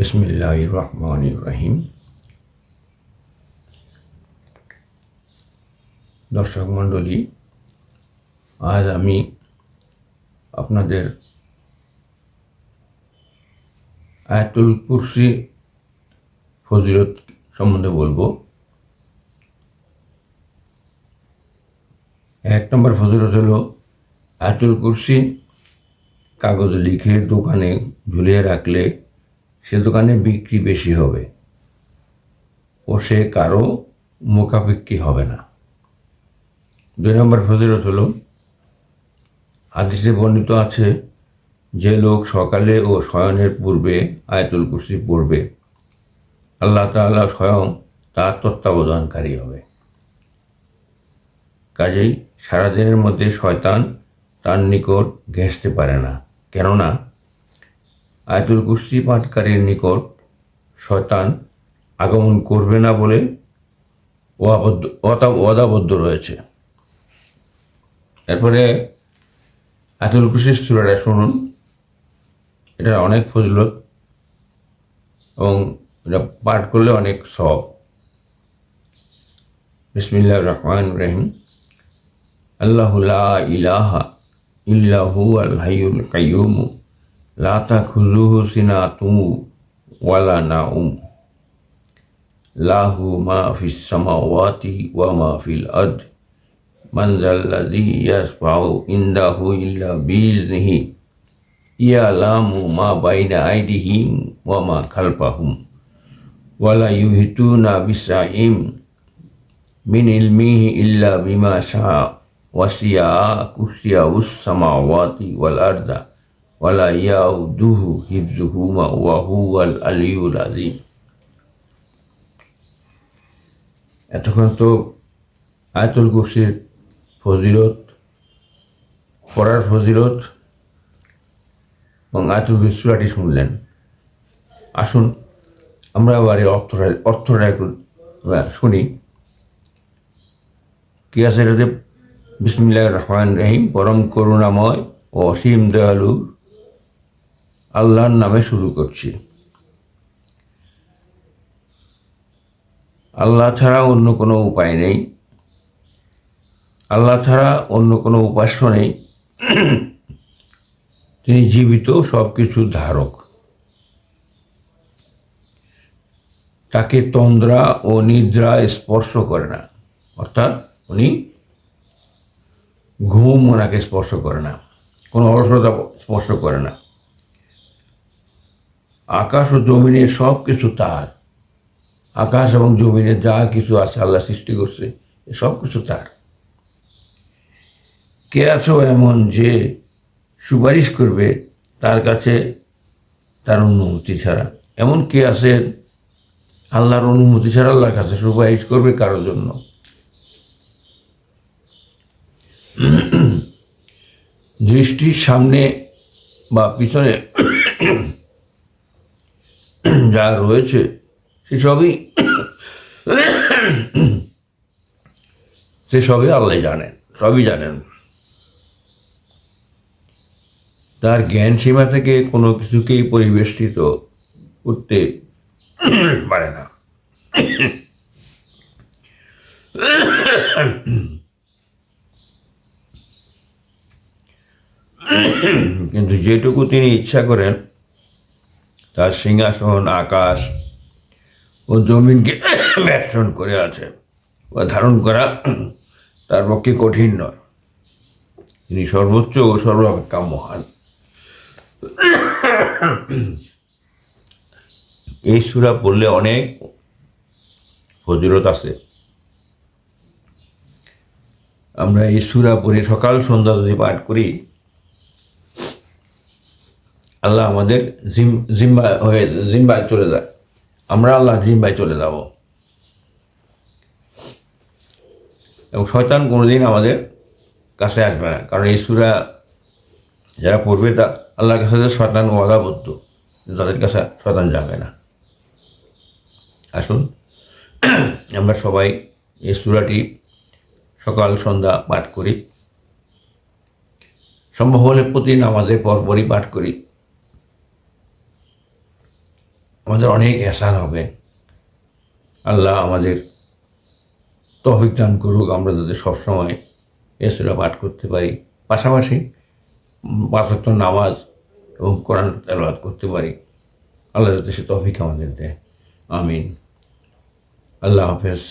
বিসমিল্লাহ রহমান রহিম দর্শক মণ্ডলী, আজ আমি আপনাদের আয়াতুল কুরসি ফজিলত সম্বন্ধে বলব। এক নম্বর ফজিলত হলো, আয়াতুল কুরসি কাগজে লিখে দোকানে ঝুলিয়ে রাখলে সে দোকানে বিক্রি বেশি হবে। ও সে কারও মোকাবিক্রি হবে না। দুই নম্বর ফজিলত হলো, হাদিসে বর্ণিত আছে, যে লোক সকালে ও শয়নের পূর্বে, আয়তুল কুরসি পড়বে, আল্লাহ তাআলা স্বয়ং তার তত্ত্বাবধানকারী হবে। কাজেই সারাদিনের মধ্যে শয়তান তার নিকট ঘেঁষতে পারে না। কেননা আয়াতুল কুরসি পাঠকারীর নিকট শয়তান আগমন করবে না বলে ওয়াদাবদ্ধ রয়েছে। এরপরে আয়াতুল কুরসির সুরাটা শুনুন। এটা অনেক ফজলত এবং এটা পাঠ করলে অনেক সব বিসমিল্লাহ রহমান রহিম। আল্লাহ ইলাহা ইল্লাহু আল হাইয়ুল কাইয়ুম। لا تأخذه سنة ولا نوم له ما في السماوات وما في الأرض. من ذا الذي يشفع عنده إلا بإذنه. يعلم ما بين أيديهم وما خلفهم. ولا يهتون بشيء من علمه إلا بما شاء. وسع كرسيه السماوات والأرض. ওয়াল ইয়াউদুহু হিফজুহুমা ওয়া হুয়াল আলিয়ুল আযীম এতক্ষণ তো আয়াতুল কুরসির ফজিলত, পড়ার ফজিলত এবং আয়াতুল কুরসির সূরাটি শুনলেন। আসুন, আমরা আবার এর অর্থটা অর্থটা একটু শুনি। কি আছে এটাতে বিসমিল্লাহ রহমান রহিম, পরম করুণাময় ও অসীম দয়ালু আল্লাহর নামে শুরু করছি। আল্লাহ ছাড়া অন্য কোনো উপায় নেই। আল্লাহ ছাড়া অন্য কোনো উপাস্য নেই। তিনি জীবিত সব কিছুর ধারক। তাকে তন্দ্রা ও নিদ্রা স্পর্শ করে না। অর্থাৎ উনি ঘুম ওনাকে স্পর্শ করে না। কোনো অলসতা স্পর্শ করে না। আকাশ ও জমিনের সব কিছু তার। আকাশ এবং জমিনে যা কিছু আছে আল্লাহ সৃষ্টি করছে সব কিছু তার। কে আছো এমন যে সুপারিশ করবে তার কাছে তার অনুমতি ছাড়া? এমন কে আছে আল্লাহর অনুমতি ছাড়া আল্লাহর কাছে সুপারিশ করবে কারোর জন্য? দৃষ্টির সামনে বা পিছনে যা রয়েছে সেসবই সেসবই আল্লাহ জানেন, সবই জানেন। তার জ্ঞান সীমা থেকে কোনো কিছুকেই পরিবেষ্টিত করতে পারে না। কিন্তু যেটুকু তিনি ইচ্ছা করেন তার সিংহাসন, আকাশ ও জমিনকে বেষ্টন করে আছে। বা ধারণ করা তার পক্ষে কঠিন নয়। তিনি সর্বোচ্চ ও সর্বাপেক্ষা মহান। এই সুরা পড়লে অনেক ফজিলত আছে। আমরা এই সুরা পড়ে সকাল সন্ধ্যা যদি পাঠ করি আল্লাহ আমাদের জিম জিম্বা হয়ে জিম্বায় চলে যায়। আমরা আল্লাহ জিম্বায় চলে যাব। এবং শয়তান কোনোদিন আমাদের কাছে আসবে না। কারণ এই সুরা যারা পড়বে তা আল্লাহর কাছে শয়তান ওয়াদাবদ্ধ, তাদের কাছে শয়তান যাবে না। আসুন, আমরা সবাই এই সুরাটি সকাল, সন্ধ্যা পাঠ করি। সম্ভব হলে প্রতিদিন আমাদের পরপরই পাঠ করি। আমাদের অনেক এসান হবে। আল্লাহ আমাদের তহবিক দান করুক, আমরা যাতে সবসময় এসরা পাঠ করতে পারি। পাশাপাশি পাঁচত্ব নামাজ এবং কোরআন তেলবাদ করতে পারি। আল্লাহ যাতে সে তহবিক আমাদের দেয়। আমিন। আল্লাহ হাফেজ।